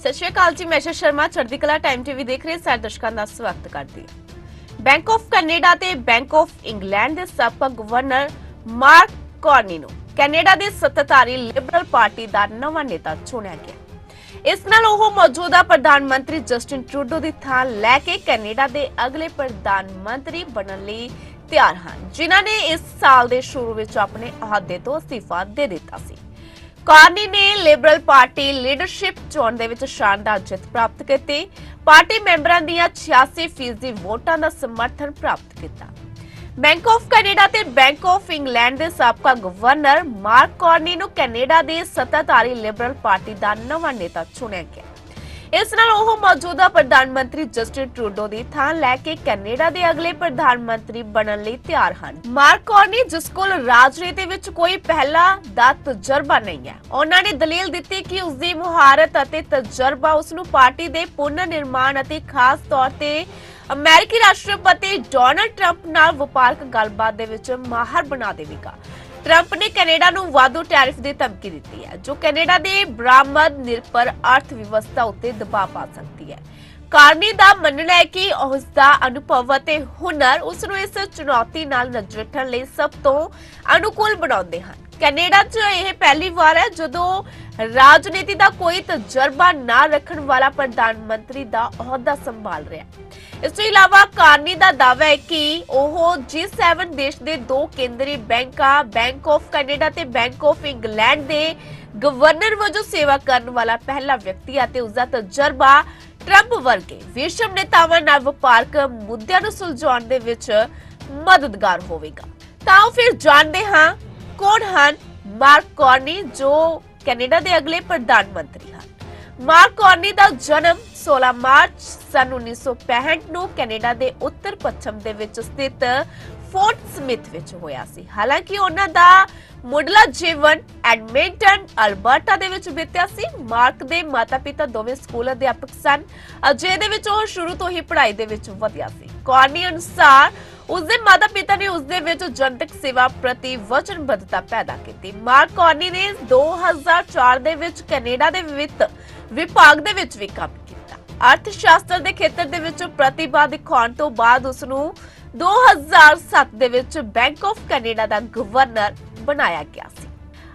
ਸਤਿ ਸ਼੍ਰੀ ਅਕਾਲ ਜੀ, ਮੈਂ ਸ਼ਰਮਾ, ਚੜ੍ਹਦੀ ਕਲਾ ਟਾਈਮ ਟੀਵੀ ਦੇਖ ਰਹੇ ਸਾਰੇ ਦਰਸ਼ਕਾਂ ਦਾ ਸਵਾਗਤ ਕਰਦੀ ਬੈਂਕ ਆਫ ਕੈਨੇਡਾ ਤੇ ਬੈਂਕ ਆਫ ਇੰਗਲੈਂਡ ਦੇ ਸਾਬਕਾ ਗਵਰਨਰ ਮਾਰਕ ਕਾਰਨੀ ਨੂੰ ਕੈਨੇਡਾ ਦੀ ਸੱਤਾਧਾਰੀ ਲਿਬਰਲ ਪਾਰਟੀ ਦਾ ਨਵਾਂ ਨੇਤਾ ਚੁਣਿਆ ਗਿਆ। ਇਸ ਨਾਲ ਉਹ ਮੌਜੂਦਾ ਪ੍ਰਧਾਨ ਮੰਤਰੀ ਜਸਟਿਨ ਟਰੂਡੋ ਦੀ ਥਾਂ ਲੈ ਕੇ ਕੈਨੇਡਾ ਦੇ ਅਗਲੇ ਪ੍ਰਧਾਨ ਮੰਤਰੀ ਬਣਨ ਲਈ ਤਿਆਰ ਹਨ, ਜਿਨ੍ਹਾਂ ਨੇ ਇਸ ਸਾਲ ਦੇ ਸ਼ੁਰੂ ਵਿੱਚ ਆਪਣੇ ਅਹੁਦੇ ਤੋਂ ਅਸਤੀਫਾ ਦੇ ਦਿੱਤਾ ਸੀ। ਕਾਰਨੀ ਨੇ ਲਿਬਰਲ ਪਾਰਟੀ ਲੀਡਰਸ਼ਿਪ ਚੋਣ ਦੇ ਵਿੱਚ ਸ਼ਾਨਦਾਰ ਜਿੱਤ ਪ੍ਰਾਪਤ ਕੀਤੀ। ਪਾਰਟੀ ਮੈਂਬਰਾਂ ਦੀਆਂ 86% ਵੋਟਾਂ ਦਾ ਸਮਰਥਨ ਪ੍ਰਾਪਤ ਕੀਤਾ। ਬੈਂਕ ਆਫ ਕੈਨੇਡਾ ਤੇ ਬੈਂਕ ਆਫ ਇੰਗਲੈਂਡ ਦੇ ਸਾਬਕਾ ਗਵਰਨਰ ਮਾਰਕ ਕਾਰਨੀ ਨੂੰ ਕੈਨੇਡਾ ਦੀ ਸੱਤਾਧਾਰੀ ਲਿਬਰਲ ਪਾਰਟੀ ਦਾ ਨਵਾਂ ਨੇਤਾ ਚੁਣਿਆ ਗਿਆ। ਇਸ ਨਾਲ ਉਹ ਮੌਜੂਦਾ ਪ੍ਰਧਾਨ ਮੰਤਰੀ ਜਸਟਿਨ ਟਰੂਡੋ ਦੀ ਥਾਂ ਲੈ ਕੇ ਕੈਨੇਡਾ ਦੇ ਅਗਲੇ ਪ੍ਰਧਾਨ ਮੰਤਰੀ ਬਣਨ ਲਈ ਤਿਆਰ ਹਨ। ਮਾਰਕ ਕਾਰਨੀ ਜਿਸ ਕੋਲ ਰਾਜਨੀਤੀ ਵਿੱਚ ਕੋਈ ਪਹਿਲਾ ਦਾ ਤਜਰਬਾ ਨਹੀਂ ਹੈ। ਉਹਨਾਂ ਨੇ ਦਲੀਲ ਦਿੱਤੀ ਕਿ ਉਸ ਦੀ ਮੁਹਾਰਤ ਅਤੇ ਤਜਰਬਾ ਉਸ ਨੂੰ ਪਾਰਟੀ ਦੇ ਪੁਨਰ ਨਿਰਮਾਣ ਅਤੇ ਖਾਸ ਤੌਰ ਤੇ ਅਮਰੀਕੀ ਰਾਸ਼ਟਰਪਤੀ ਡੋਨਲਡ ਟਰੰਪ ਨਾਲ ਵਪਾਰਕ ਗੱਲਬਾਤ ਦੇ ਵਿੱਚ ਮਾਹਰ ਬਣਾ ਦੇਵੇਗਾ। ਟਰੰਪ ਨੇ ਕੈਨੇਡਾ ਨੂੰ ਵਾਧੂ ਟੈਰਿਫ ਦੀ ਧਮਕੀ ਦਿੱਤੀ ਹੈ, ਜੋ ਕੈਨੇਡਾ ਦੇ ਬਰਾਮਦ ਨਿਰਭਰ ਅਰਥ ਵਿਵਸਥਾ ਉੱਤੇ ਦਬਾਅ ਪਾ ਸਕਦੀ ਹੈ। ਕਾਰਨੀ ਦਾ ਮੰਨਣਾ ਹੈ ਕਿ ਉਸ ਦਾ ਅਨੁਭਵ ਅਤੇ ਹੁਨਰ ਉਸ ਨੂੰ ਇਸ ਚੁਣੌਤੀ ਨਾਲ ਨਜਿੱਠਣ ਲਈ ਸਭ ਤੋਂ ਅਨੁਕੂਲ ਬਣਾਉਂਦੇ ਹਨ। ਕੈਨੇਡਾ 'ਚ ਇਹ ਪਹਿਲੀ ਵਾਰ ਹੈ ਜਦੋਂ ਰਾਜਨੀਤੀ ਦਾ ਕੋਈ ਤਜਰਬਾ ਨਾ ਰੱਖਣ ਵਾਲਾ ਪ੍ਰਧਾਨ ਮੰਤਰੀ ਦਾ ਅਹੁਦਾ ਸੰਭਾਲ ਰਿਹਾ ਇਸ ਤੋਂ ਇਲਾਵਾ ਕਾਰਨੀ ਦਾ ਦਾਅਵਾ ਹੈ ਕਿ ਉਹ G7 ਦੇਸ਼ ਦੇ ਦੋ ਕੇਂਦਰੀ ਬੈਂਕਾਂ ਬੈਂਕ ਆਫ ਕੈਨੇਡਾ ਤੇ ਬੈਂਕ ਆਫ ਇੰਗਲੈਂਡ ਦੇ ਗਵਰਨਰ ਵਜੋਂ ਸੇਵਾ ਕਰਨ ਵਾਲਾ ਪਹਿਲਾ ਵਿਅਕਤੀ ਅਤੇ ਉਸ ਦਾ ਤਜਰਬਾ ਟਰੰਪ ਵਰਗੇ ਵਿਸ਼ਵ ਨੇਤਾਵਾਂ ਨਾਲ ਵਪਾਰਕ ਮੁੱਦਿਆਂ ਨੂੰ ਸੁਲਝਾਉਣ ਦੇ ਵਿੱਚ ਮਦਦਗਾਰ ਹੋਵੇਗਾ। ਤਾਂ ਆਓ ਫਿਰ ਜਾਣਦੇ ਹਾਂ ਕੌਣ ਹਨ? ਮਾਰਕ ਕਾਰਨੀ, ਜੋ ਕੈਨੇਡਾ ਦੇ ਅਗਲੇ ਪ੍ਰਧਾਨ ਮੰਤਰੀ ਹਨ। ਮਾਰਕ ਕਾਰਨੀ ਦਾ ਜਨਮ 16 ਮਾਰਚ ਸਨ 1965 ਨੂੰ ਕੈਨੇਡਾ ਦੇ ਉੱਤਰ ਪੱਛਮ ਦੇ ਵਿੱਚ ਸਥਿਤ ਫੋਰਟ ਸਮਿਥ ਵਿੱਚ ਹੋਇਆ ਸੀ। ਹਾਲਾਂਕਿ ਉਹਨਾਂ ਦਾ ਮੁੱਢਲਾ ਜੀਵਨ ਐਡਮਿੰਟਨ, ਅਲਬਰਟਾ ਦੇ ਵਿੱਚ ਬੀਤਿਆ ਸੀ। ਮਾਰਕ ਦੇ ਮਾਤਾ-ਪਿਤਾ ਦੋਵੇਂ ਸਕੂਲ ਅਧਿਆਪਕ ਸਨ। ਅਜੇ ਦੇ ਵਿੱਚ ਉਹ ਸ਼ੁਰੂ ਤੋਂ ਹੀ ਪੜ੍ਹਾਈ ਦੇ ਵਿੱਚ ਵਧਿਆ ਸੀ। ਕਾਰਨੀ ਅਨੁਸਾਰ ਉਸਦੇ ਮਾਤਾ-ਪਿਤਾ ਨੇ ਉਸਦੇ ਵਿੱਚ ਜਨਤਕ ਸੇਵਾ ਪ੍ਰਤੀ ਵਚਨਬੱਧਤਾ ਪੈਦਾ ਕੀਤੀ। ਮਾਰਕ ਕਾਰਨੀ ਨੇ 2004 ਦੇ ਵਿੱਚ ਕੈਨੇਡਾ ਦੇ ਵਿੱਤ ਵਿਭਾਗ ਦੇ ਵਿੱਚ ਵੀ ਕੰਮ ਕੀਤਾ। ਅਰਥ ਸ਼ਾਸਤਰ ਦੇ ਖੇਤਰ ਦੇ ਵਿੱਚ ਪ੍ਰਤਿਭਾ ਦਿਖਾਉਣ ਤੋਂ ਬਾਅਦ ਉਸ ਨੂੰ 2007 ਦੇ ਵਿੱਚ ਬੈਂਕ ਆਫ ਕੈਨੇਡਾ ਦਾ ਗਵਰਨਰ ਬਣਾਇਆ ਗਿਆ ਸੀ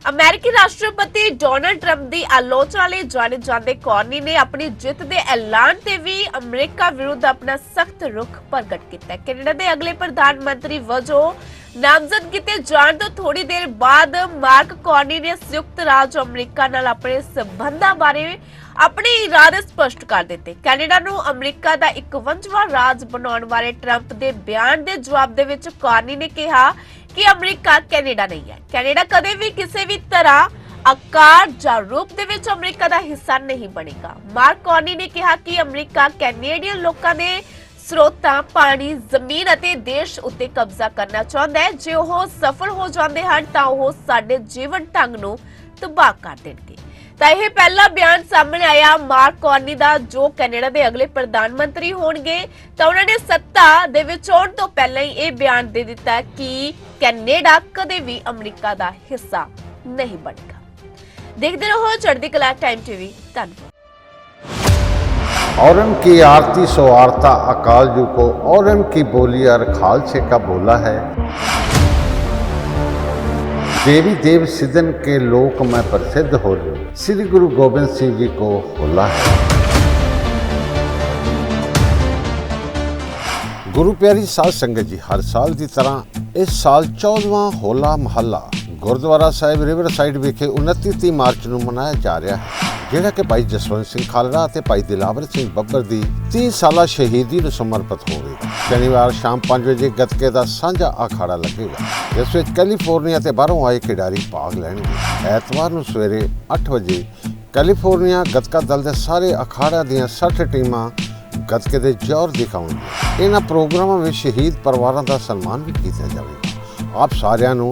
ਅਮਰੀਕੀ ਰਾਸ਼ਟਰਪਤੀ ਡੋਨਲਡ ਟਰੰਪ ਦੀ ਆਲੋਚਨਾ ਲਈ ਜਾਣੇ ਜਾਂਦੇ ਕੌਰਨੀ ਨੇ ਆਪਣੀ ਜਿੱਤ ਦੇ ਐਲਾਨ ਤੇ ਵੀ ਅਮਰੀਕਾ ਵਿਰੁੱਧ ਆਪਣਾ ਸਖਤ ਰੁਖ ਪ੍ਰਗਟ ਕੀਤਾ। ਕੈਨੇਡਾ ਦੇ ਅਗਲੇ ਪ੍ਰਧਾਨ ਮੰਤਰੀ ਵਜੋਂ ਨਾਮਜ਼ਦ ਕੀਤੇ ਜਾਣ ਤੋਂ ਥੋੜੀ ਦੇਰ ਬਾਅਦ ਮਾਰਕ ਕੌਰਨੀ ਨੇ ਸੰਯੁਕਤ ਰਾਜ ਅਮਰੀਕਾ ਨਾਲ ਆਪਣੇ ਸਬੰਧਾਂ ਬਾਰੇ ਆਪਣੇ ਇਰਾਦੇ ਸਪਸ਼ਟ ਕਰ ਦਿੱਤੇ। ਕੈਨੇਡਾ ਨੂੰ ਅਮਰੀਕਾ ਦਾ 51ਵਾਂ ਰਾਜ ਬਣਾਉਣ ਬਾਰੇ ਟਰੰਪ ਦੇ ਬਿਆਨ ਦੇ ਜਵਾਬ ਦੇ ਵਿੱਚ ਕੌਰਨੀ ਨੇ ਕਿਹਾ ਕਿ ਅਮਰੀਕਾ ਕੈਨੇਡਾ ਨਹੀਂ ਹੈ। ਕੈਨੇਡਾ ਕਦੇ ਵੀ ਕਿਸੇ ਵੀ ਤਰ੍ਹਾਂ ਆਕਾਰ ਜਾਂ ਰੂਪ ਦੇ ਵਿੱਚ ਅਮਰੀਕਾ ਦਾ ਹਿੱਸਾ ਨਹੀਂ ਬਣੇਗਾ। ਮਾਰਕ ਕੌਨੀ ਨੇ ਕਿਹਾ ਕਿ ਅਮਰੀਕਾ ਕੈਨੇਡੀਅਨ ਲੋਕਾਂ ਦੇ ਸਰੋਤਾਂ, ਪਾਣੀ, ਜ਼ਮੀਨ ਅਤੇ ਦੇਸ਼ ਉੱਤੇ ਕਬਜ਼ਾ ਕਰਨਾ ਚਾਹੁੰਦਾ ਹੈ। ਜੇ ਉਹ ਸਫਲ ਹੋ ਜਾਂਦੇ ਹਨ ਤਾਂ ਉਹ ਸਾਡੇ ਜੀਵਨ ਢੰਗ ਨੂੰ ਤਬਾਹ ਕਰ ਦੇਣਗੇ। ਤਾਂ ਇਹ ਪਹਿਲਾ ਬਿਆਨ ਸਾਹਮਣੇ ਆਇਆ ਮਾਰਕ ਕੌਰਨੀ ਦਾ ਜੋ ਕੈਨੇਡਾ ਦੇ ਅਗਲੇ ਪ੍ਰਧਾਨ ਮੰਤਰੀ ਹੋਣਗੇ ਤਾਂ ਉਹਨਾਂ ਨੇ ਸੱਤਾ ਦੇ ਵਿੱਚ ਆਉਣ ਤੋਂ ਪਹਿਲਾਂ ਹੀ ਇਹ ਬਿਆਨ ਦੇ ਦਿੱਤਾ ਕਿ ਕੈਨੇਡਾ ਕਦੇ ਵੀ ਅਮਰੀਕਾ ਦਾ ਹਿੱਸਾ ਨਹੀਂ ਬਣੇਗਾ ਦੇਖਦੇ ਰਹੋ ਚੜ੍ਹਦੀ ਕਲਾ ਟਾਈਮ ਟੀਵੀ ਧੰਨਵਾਦ औरम की आरती सो आरता अकाल जू को औरम की बोली और खालसे का बोला है देवी देव सिदन के लोक में प्रसिद्ध हो श्री गुरु गोबिंद सिंह जी को होला है ਗੁਰੂ ਪਿਆਰੀ ਸਾਧ ਸੰਗਤ ਜੀ ਹਰ ਸਾਲ ਦੀ ਤਰ੍ਹਾਂ ਇਸ ਸਾਲ 14ਵਾਂ ਹੋਲਾ ਮਹੱਲਾ ਗੁਰਦੁਆਰਾ ਸਾਹਿਬ ਰਿਵਰ ਸਾਈਡ ਵਿਖੇ 29 ਤੀਹ ਮਾਰਚ ਨੂੰ ਮਨਾਇਆ ਜਾ ਰਿਹਾ ਹੈ, ਜਿਹੜਾ ਕਿ ਭਾਈ ਜਸਵੰਤ ਸਿੰਘ ਖਾਲੜਾ ਅਤੇ ਭਾਈ ਦਿਲਾਵਰ ਸਿੰਘ ਬੱਬਰ ਦੀ 30 ਸਾਲਾ ਸ਼ਹੀਦੀ ਨੂੰ ਸਮਰਪਿਤ ਹੋਵੇਗਾ। ਸ਼ਨੀਵਾਰ ਸ਼ਾਮ 5 ਵਜੇ ਗੱਤਕੇ ਦਾ ਸਾਂਝਾ ਅਖਾੜਾ ਲੱਗੇਗਾ, ਜਿਸ ਵਿੱਚ ਕੈਲੀਫੋਰਨੀਆ ਤੇ ਬਾਹਰੋਂ ਆਏ ਖਿਡਾਰੀ ਭਾਗ ਲੈਣਗੇ। ਐਤਵਾਰ ਨੂੰ ਸਵੇਰੇ 8 ਵਜੇ ਕੈਲੀਫੋਰਨੀਆ ਗੱਤਕਾ ਦਲ ਦੇ ਸਾਰੇ ਅਖਾੜਿਆਂ ਦੀਆਂ 60 ਟੀਮਾਂ ਗੱਤਕੇ ਦੇ ਜ਼ੋਰ ਦਿਖਾਉਣਗੇ ਇਹਨਾਂ ਪ੍ਰੋਗਰਾਮਾਂ ਵਿੱਚ ਸ਼ਹੀਦ ਪਰਿਵਾਰਾਂ ਦਾ ਸਨਮਾਨ ਵੀ ਕੀਤਾ ਜਾਵੇਗਾ। ਆਪ ਸਾਰਿਆਂ ਨੂੰ